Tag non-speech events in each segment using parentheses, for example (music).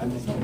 앉으세요.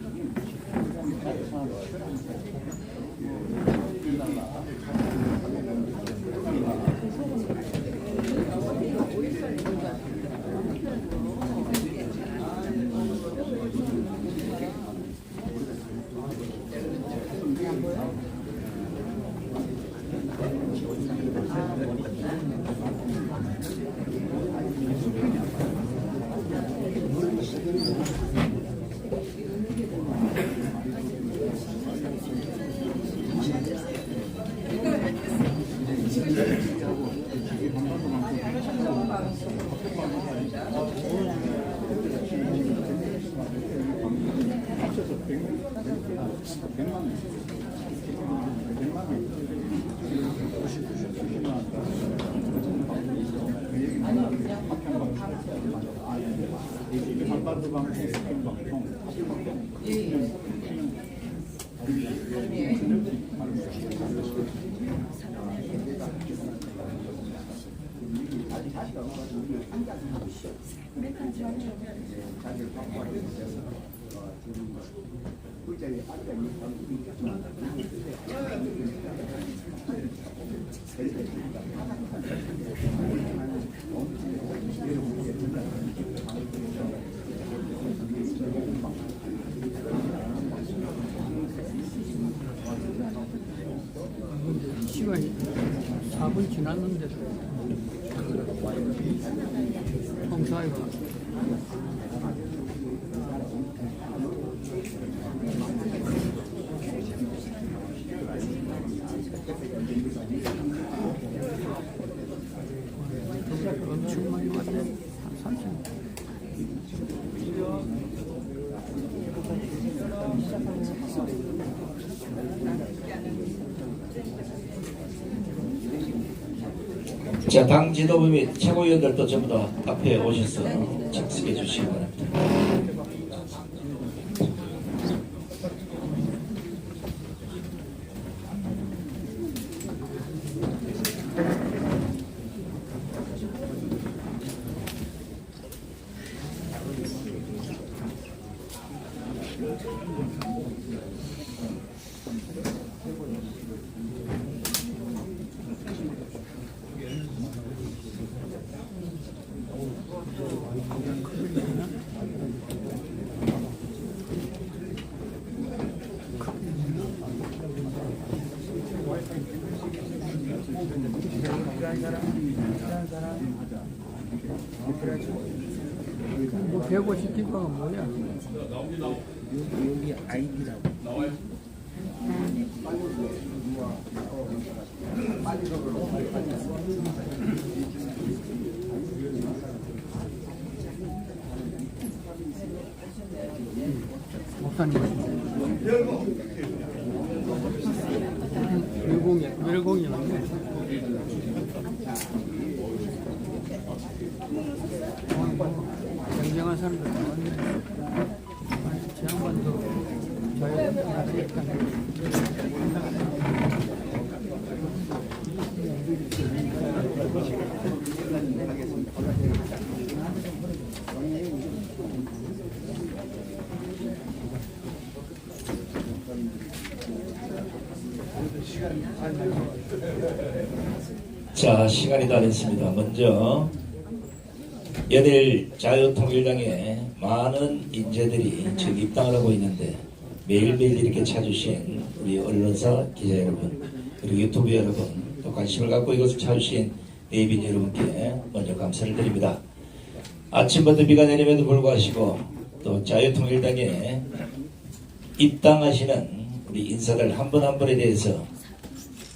시간이 4분 지났는데 홍사이가 엄청 많이 왔네 한 30분 자, 당 지도부 및 최고위원들도 전부 다 앞에 오셔서 착석해 주시기 바랍니다. 뭐 150기가가 뭐야? 여기 아이디라고. 목사님 외공이 외공이 없네. 경쟁한 사람들. 아니, 제 양반도 저희 자, 시간이 다 됐습니다. 먼저 연일 자유통일당에 많은 인재들이 지금 입당을 하고 있는데 매일매일 이렇게 찾으신 우리 언론사 기자 여러분 그리고 유튜브 여러분 또 관심을 갖고 이것을 찾으신 네이빈 여러분께 먼저 감사를 드립니다. 아침부터 비가 내림에도 불구하고 또 자유통일당에 입당하시는 우리 인사들 한 분 한 분에 대해서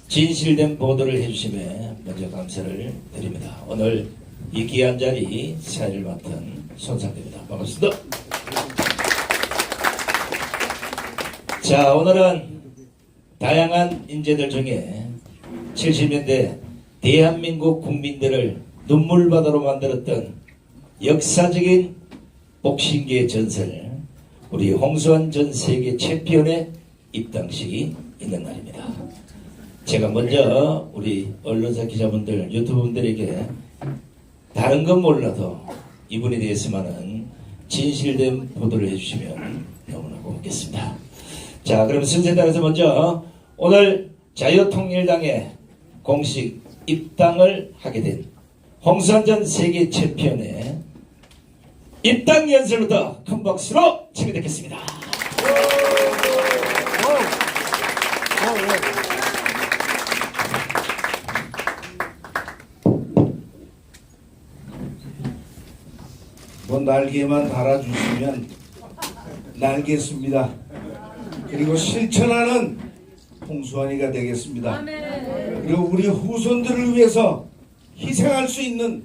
진실된 보도를 해주심에 먼저 감사를 드립니다. 오늘 이 귀한 자리 사회를 맡은 손상대입니다. 반갑습니다. 자, 오늘은 다양한 인재들 중에 70년대 대한민국 국민들을 눈물바다로 만들었던 역사적인 복싱계의 전설, 우리 홍수환 전 세계 챔피언의 입당식이 있는 날입니다. 제가 먼저 우리 언론사 기자분들, 유튜브분들에게 다른 건 몰라도 이분에 대해서만은 진실된 보도를 해주시면 너무나 고맙겠습니다. 자, 그럼 순서에 따라서 먼저 오늘 자유통일당에 공식 입당을 하게 된 홍수환 전 세계 챔피언의 입당 연설부터 큰 박수로 청해듣겠습니다. 날개만 달아주시면 날겠습니다. 그리고 실천하는 홍수환이가 되겠습니다. 그리고 우리 후손들을 위해서 희생할 수 있는.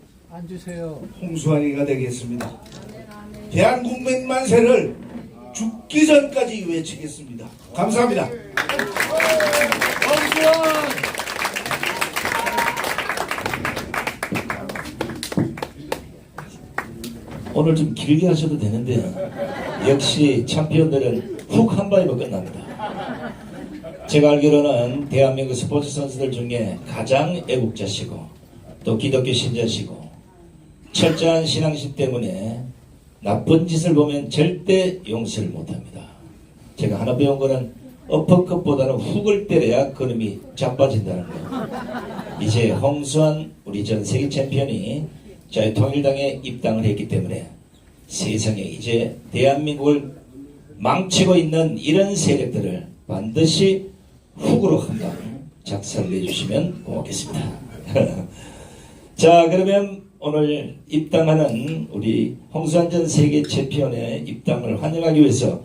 홍수환이가 되겠습니다. 대한국민 만세를 죽기 전까지 외치겠습니다. 감사합니다. 오늘 좀 길게 하셔도 되는데 역시 챔피언들은 훅한 방이면 끝납니다. 제가 알기로는 대한민국 스포츠 선수들 중에 가장 애국자시고 또 기독교 신자시고 철저한 신앙심 때문에 나쁜 짓을 보면 절대 용서를 못합니다. 제가 하나 배운 거는 어퍼컷보다는 훅을 때려야 그놈이 자빠진다는 거. 이제 홍수환 우리 전 세계 챔피언이 통일당에 입당을 했기 때문에 세상에 이제 대한민국을 망치고 있는 이런 세력들을 반드시 훅으로 한방 작살을 내주시면 고맙겠습니다. (laughs) 자 그러면 오늘 입당하는 우리 홍수환 전 세계 챔피언의 입당을 환영하기 위해서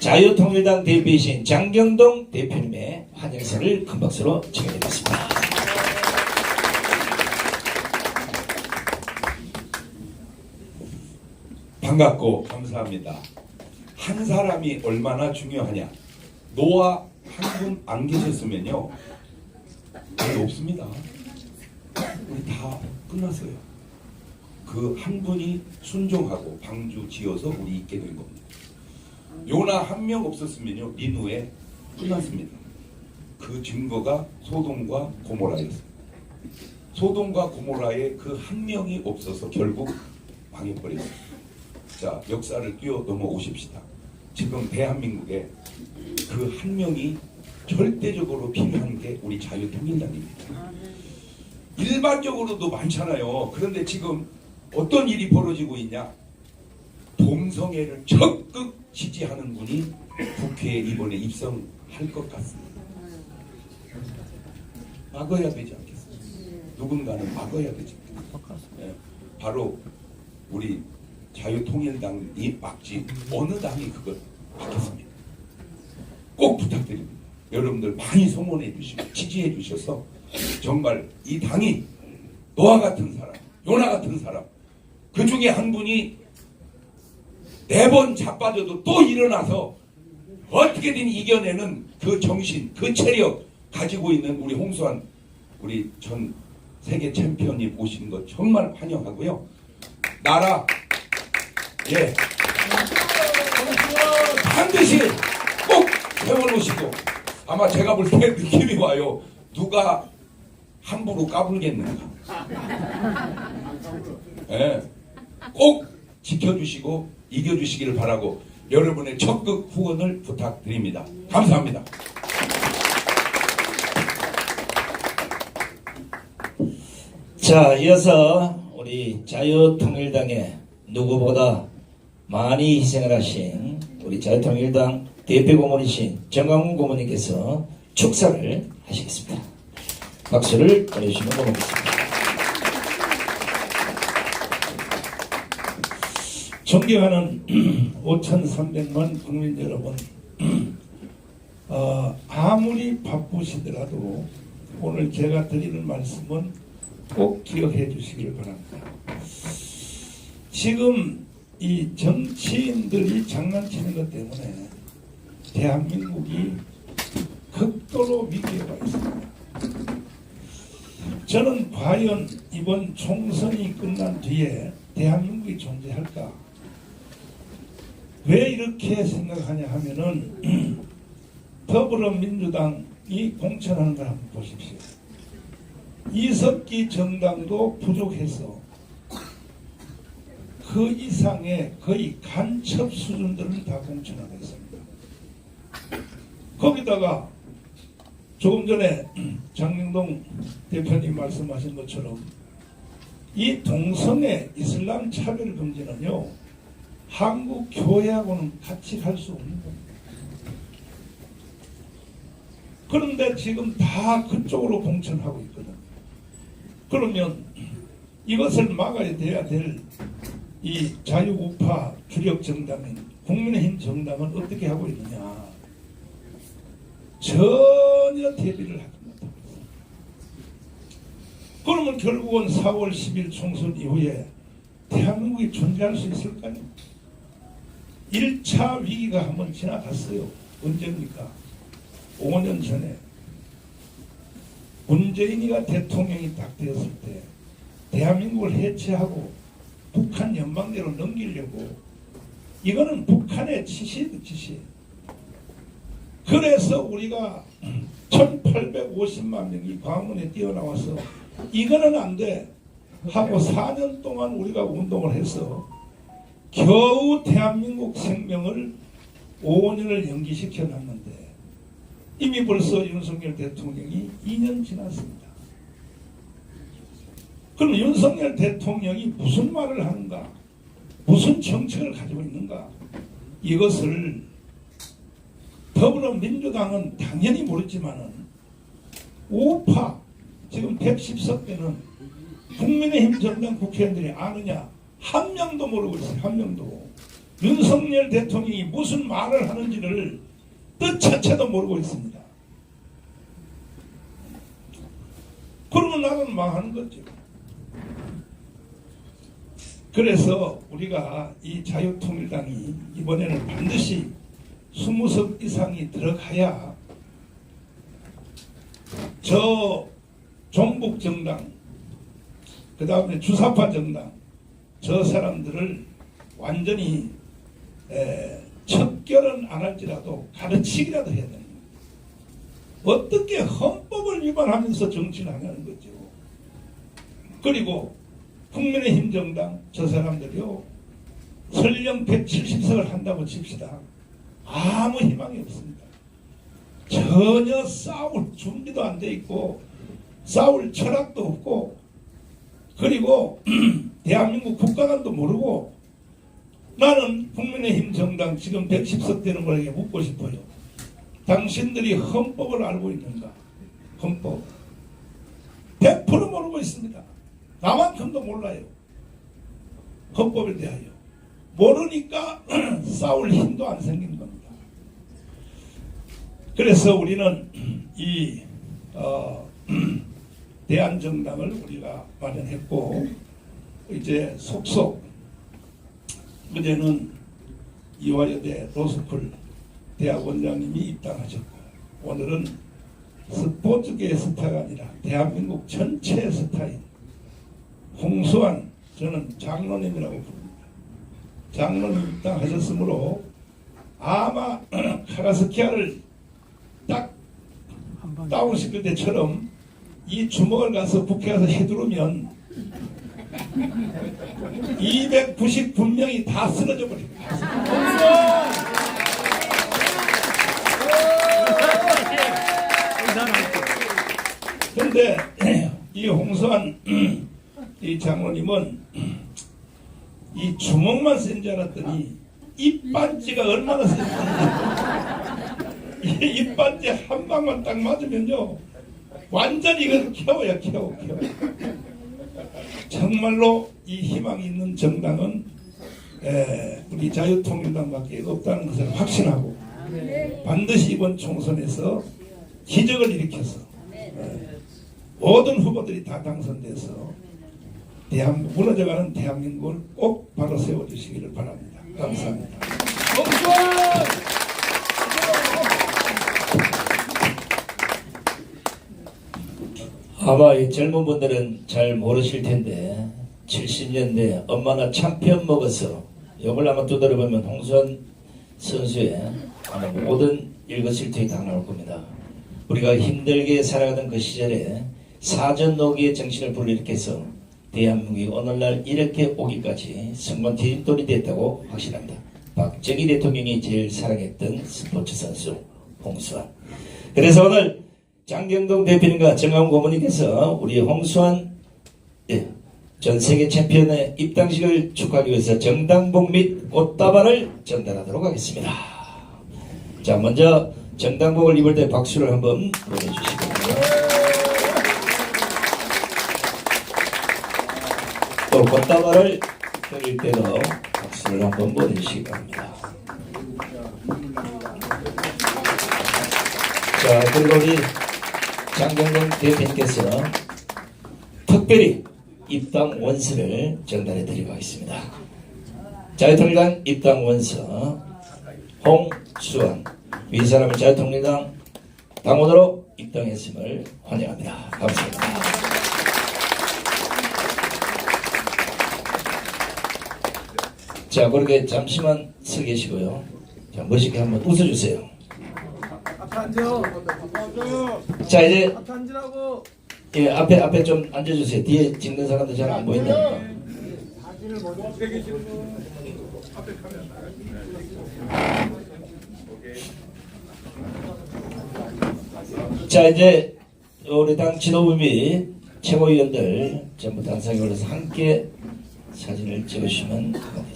자유통일당 대표이신 장경동 대표님의 환영사를 큰 박수로 청해드리겠습니다. 반갑고 감사합니다. 한 사람이 얼마나 중요하냐. 노아 한 분 안 계셨으면요. 거의 없습니다. 우리 다 끝났어요. 그 한 분이 순종하고 방주 지어서 우리 있게 된 겁니다. 요나 한 명 없었으면요. 니누에 끝났습니다. 그 증거가 소돔과 고모라였습니다. 소돔과 고모라의 그 한 명이 없어서 결국 망해버렸습니다. 자, 역사를 뛰어 넘어 오십시다. 지금 대한민국에 그 한 명이 절대적으로 필요한 게 우리 자유통일당입니다. 일반적으로도 많잖아요. 그런데 지금 어떤 일이 벌어지고 있냐? 동성애를 적극 지지하는 분이 국회에 이번에 입성할 것 같습니다. 막아야 되지 않겠습니까? 누군가는 막아야 되지 않겠습니까? 예, 바로 우리 자유통일당이 막지 어느 당이 그걸 막겠습니까? 꼭 부탁드립니다. 여러분들 많이 성원해 주시고 지지해 주셔서 정말 이 당이 노아 같은 사람, 요나 같은 사람 그 중에 한 분이 네 번 자빠져도 또 일어나서 어떻게든 이겨내는 그 정신, 그 체력 가지고 있는 우리 홍수환 우리 전 세계 챔피언님 오시는 것 정말 환영하고요. 나라 예 반드시 꼭 세워놓으시고 아마 제가 볼 때 느낌이 와요. 누가 함부로 까불겠는가. 예, 꼭 지켜주시고 이겨주시기를 바라고 여러분의 적극 후원을 부탁드립니다. 감사합니다. 자, 이어서 우리 자유통일당의 누구보다 많이 희생을 하신 우리 자유통일당 대표 고문이신 정강훈 고문님께서 축사를 하시겠습니다. 박수를 보내주시면 고맙겠습니다. 존경하는 (clears throat) 5,300만 국민 여러분, (clears throat) 어, 아무리 바쁘시더라도 오늘 제가 드리는 말씀은 꼭 기억해 주시길 바랍니다. 지금 이 정치인들이 장난치는 것 때문에 대한민국이 극도로 위기에 가 있습니다. 저는 과연 이번 총선이 끝난 뒤에 대한민국이 존재할까? 왜 이렇게 생각하냐 하면은 (clears throat) 더불어민주당이 공천하는 걸 한번 보십시오. 이석기 정당도 부족해서 그 이상의 거의 간첩 수준들을 다 공천하고 있습니다. 거기다가 조금 전에 (clears throat) 장명동 대표님 말씀하신 것처럼 이 동성애 이슬람 차별 금지는요 한국 교회하고는 같이 갈 수 없는 겁니다. 그런데 지금 다 그쪽으로 공천하고 있거든. 그러면 이것을 막아야 돼야 될 이 자유우파 주력 정당인 국민의힘 정당은 어떻게 하고 있느냐? 전혀 대비를 하지 못하고. 그러면 결국은 4월 10일 총선 이후에 대한민국이 존재할 수 있을까요? 1차 위기가 한번 지나갔어요. 언제입니까? 5년 전에 문재인이가 대통령이 딱 되었을 때 대한민국을 해체하고 북한 연방대로 넘기려고 이거는 북한의 지시도 지시. 그래서 우리가 1850만 명이 광화문에 뛰어나와서 이거는 안 돼. 하고 4년 동안 우리가 운동을 해서 겨우 대한민국 생명을 5년을 연기시켜 놨는데 이미 벌써 윤석열 대통령이 2년 지났습니다. 그럼 윤석열 대통령이 무슨 말을 하는가? 무슨 정책을 가지고 있는가? 이것을 더불어민주당은 당연히 모르지만은 우파 지금 110석 되는 국민의힘 정당 국회의원들이 아느냐? 한 명도 모르고 있어요. 한 명도. 윤석열 대통령이 무슨 말을 하는지를 뜻 자체도 모르고 있습니다. 그러면 나는 망하는 거죠. 그래서 우리가 이 자유통일당이 이번에는 반드시 20석 이상이 들어가야 저 종북 정당, 그 다음에 주사파 정당, 저 사람들을 완전히 에, 척결은 안 할지라도 가르치기라도 해야 됩니다. 어떻게 헌법을 위반하면서 정치를 하냐는 거죠. 그리고 국민의힘 정당 저 사람들이요 설령 170석을 한다고 칩시다. 아무 희망이 없습니다. 전혀 싸울 준비도 안 돼 있고 싸울 철학도 없고 그리고 (clears throat) 대한민국 국가관도 모르고 나는 국민의힘 정당 지금 110석 되는 거에게 묻고 싶어요. 당신들이 헌법을 알고 있는가? 헌법. 100% 모르고 있습니다. 나만큼도 몰라요. 헌법에 대하여. 모르니까 (clears throat) 싸울 힘도 안 생긴 겁니다. 그래서 우리는 (clears throat) 이 어, (clears throat) 대한정당을 우리가 마련했고 이제 속속 어제는 이화여대 로스쿨 대학원장님이 입당하셨고 오늘은 스포츠계의 스타가 아니라 대한민국 전체의 스타인 홍수환 저는 장로님이라고 부릅니다. 장로님 입당 하셨으므로 아마 (clears throat) 카라스키아를 딱 다운시킬 때처럼 이 주먹을 가서 가서 휘두르면 290 분명히 다 쓰러져 버립니다. 근데 (clears throat) 이 홍수환 (clears throat) 이 장로님은 이 주먹만 센 줄 알았더니 입반지가 얼마나 센지. 이 입반지 한 방만 딱 맞으면요. 완전히 이걸 켜워요 켜워 켜워 정말로 이 희망이 있는 정당은 에, 우리 자유통일당밖에 없다는 것을 확신하고 반드시 이번 총선에서 기적을 일으켜서 에, 모든 후보들이 다 당선돼서 대한 무너져가는 대한민국을 꼭 바로 세워주시기를 바랍니다. 감사합니다. 아마 이 젊은 분들은 잘 모르실 텐데 70년대 엄마나 참편 먹어서 이걸 아마 두드려보면 홍수환 선수의 아마 모든 일거실투이 다 나올 겁니다. 우리가 힘들게 살아가던 그 시절에 사전 노기의 정신을 불러일으켜서 대한민국이 오늘날 이렇게 오기까지 성공 뒤집돌이 됐다고 확신합니다. 박정희 대통령이 제일 사랑했던 스포츠 선수 홍수환. 그래서 오늘 장경동 대표님과 정하훈 고모님께서 우리 홍수환 예, 전 세계 챔피언의 입당식을 축하하기 위해서 정당복 및 꽃다발을 전달하도록 하겠습니다. 자, 먼저 정당복을 입을 때 박수를 한번 보내주시고 꽃다발을 드릴 때도 박수를 한번 보내주시기 바랍니다. 자, 그리고 우리 장경동 대표님께서 특별히 입당 원서를 전달해 드리고 하겠습니다. 자유통일당 입당 원서 홍수환 이 사람을 자유통일당 당원으로 입당했음을 환영합니다. 감사합니다. 자, 그렇게 잠시만 서 계시고요. 자, 멋있게 한번 웃어주세요. 자, 이제. 예, 앞에 앞에 좀 앉아주세요. 뒤에 찍는 사람들 잘 안 보인다니까. 자 이제 우리 당 지도부 및 최고위원들 전부 단상에 올라서 함께 사진을 찍으시면. 앞에.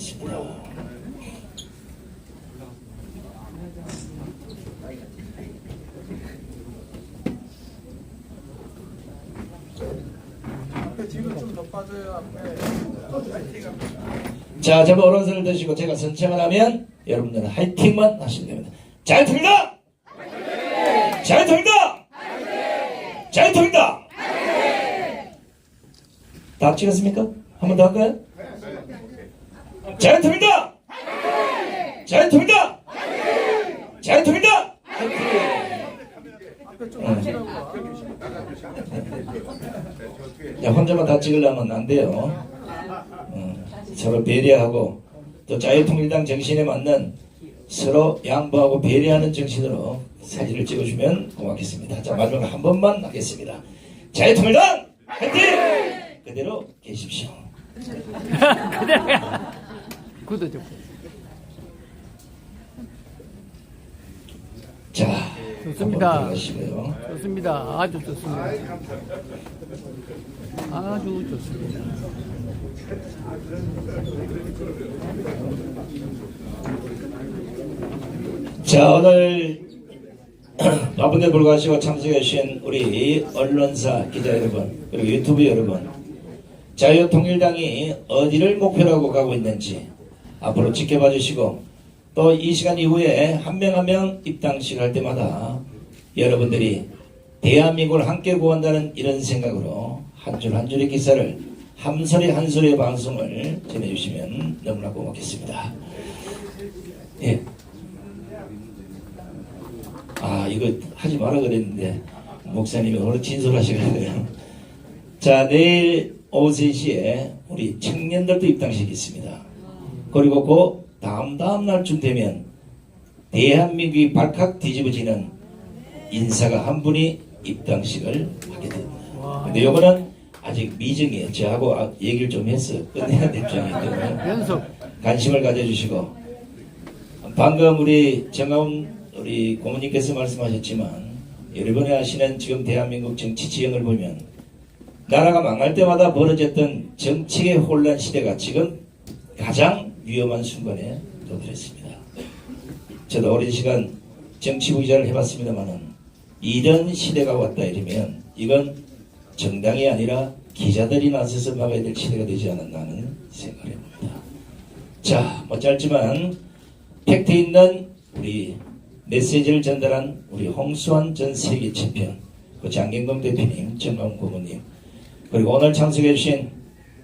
자, 제발 오른손을 드시고 제가 선창을 하면 여러분들은 화이팅만 하시면 됩니다. 잘 통일다! 잘 통일다! 잘 통일다! 다 찍었습니까? 한 번 더 할까요? 앞에 좀 앉으라고. 야, 혼자만 다 찍으려면 안 돼요. 어, 서로 배려하고 또 자유통일당 정신에 맞는 서로 양보하고 배려하는 정신으로 사진을 찍어주면 고맙겠습니다. 자, 마지막 한 번만 하겠습니다. 자유통일당 화이팅! 그대로 계십시오. (laughs) 구도 좀. 자, 좋습니다. 좋습니다. 아주 좋습니다. 아주 좋습니다. 자 오늘 (clears throat) 바쁜데 불구하고 참석해 주신 우리 언론사 기자 여러분 그리고 유튜브 여러분 자유통일당이 어디를 목표로 하고 가고 있는지 앞으로 지켜봐 주시고 또 이 시간 이후에 한 명 한 명 입당식을 할 때마다 여러분들이 대한민국을 함께 구한다는 이런 생각으로 한 줄 한 줄의 기사를 한 소리 한 소리의 방송을 전해주시면 너무나 고맙겠습니다. 예. 이거 하지 마라 그랬는데 목사님이 오늘 진솔하시거든요. 자 내일 오후 3시에 우리 청년들도 입당식이 있습니다. 그리고 그 다음 다음 날쯤 되면 대한민국이 발칵 뒤집어지는 인사가 한 분이 입당식을 하게 됩니다. 근데 요거는 아직 미정이에요. 저하고 아- 얘기를 좀 해서 끝내야 될 점이기 때문에 관심을 가져주시고 방금 우리 정가운 우리 고모님께서 말씀하셨지만 여러분이 아시는 지금 대한민국 정치 지형을 보면 나라가 망할 때마다 벌어졌던 정치의 혼란 시대가 지금 가장 위험한 순간에 도달했습니다. 저도 오랜 시간 정치부 기자를 해봤습니다만은 이런 시대가 왔다 이러면 이건 정당이 아니라 기자들이 나서서 막아야 될 시대가 되지 않았나 하는 생각을 해봅니다. 자, 뭐 짧지만 팩트 있는 우리 메시지를 전달한 우리 홍수환 전 세계 챔피언, 그 장경범 대표님, 정강 고모님, 그리고 오늘 참석해주신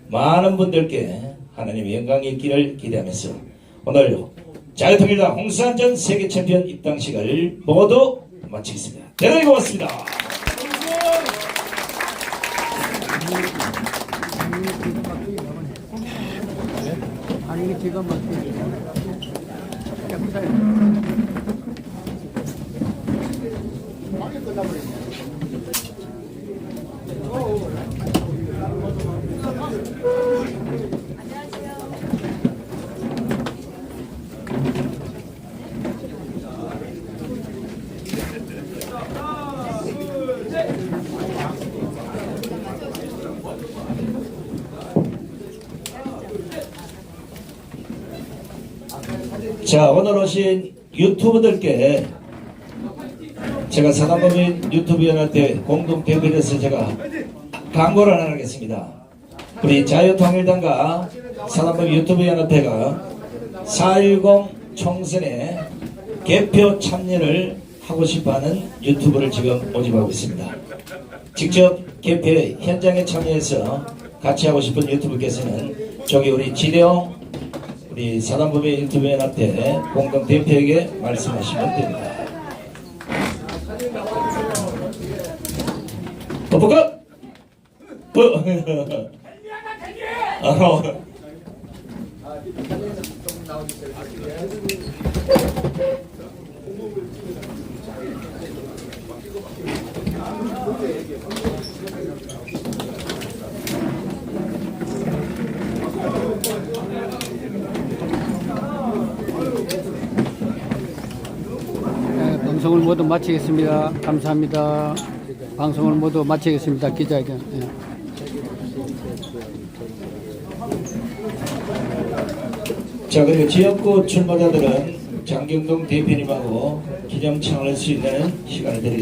많은 분들께 하나님의 영광이 있기를 기대하면서 오늘 자유통일당 홍수환 전 세계 챔피언 입당식을 모두 마치겠습니다. 대단히 고맙습니다. 아니 지금 막 깨끗하게 자, 오늘 오신 유튜브들께 제가 사단법인 유튜브연합회 공동대표로서 제가 광고를 하나 하겠습니다. 우리 자유통일당과 사단법인 유튜브연합회가 4.10 총선에 개표 참여를 하고 싶어하는 유튜브를 지금 모집하고 있습니다. 직접 개표 현장에 참여해서 같이 하고 싶은 유튜브께서는 저기 우리 지대용 우리 사단법의 유튜브 연합회 공동 대표에게 말씀하시면 됩니다. 뽀뽀가 어. (laughs) 네, 방송을 모두 마치겠습니다. 감사합니다. 방송을 모두 마치겠습니다. 기자회견. 예. 자 그리고 지역구 출마자들은 장경동 대표님하고 기념 창을 할수 있는 시간을 드리겠습니다.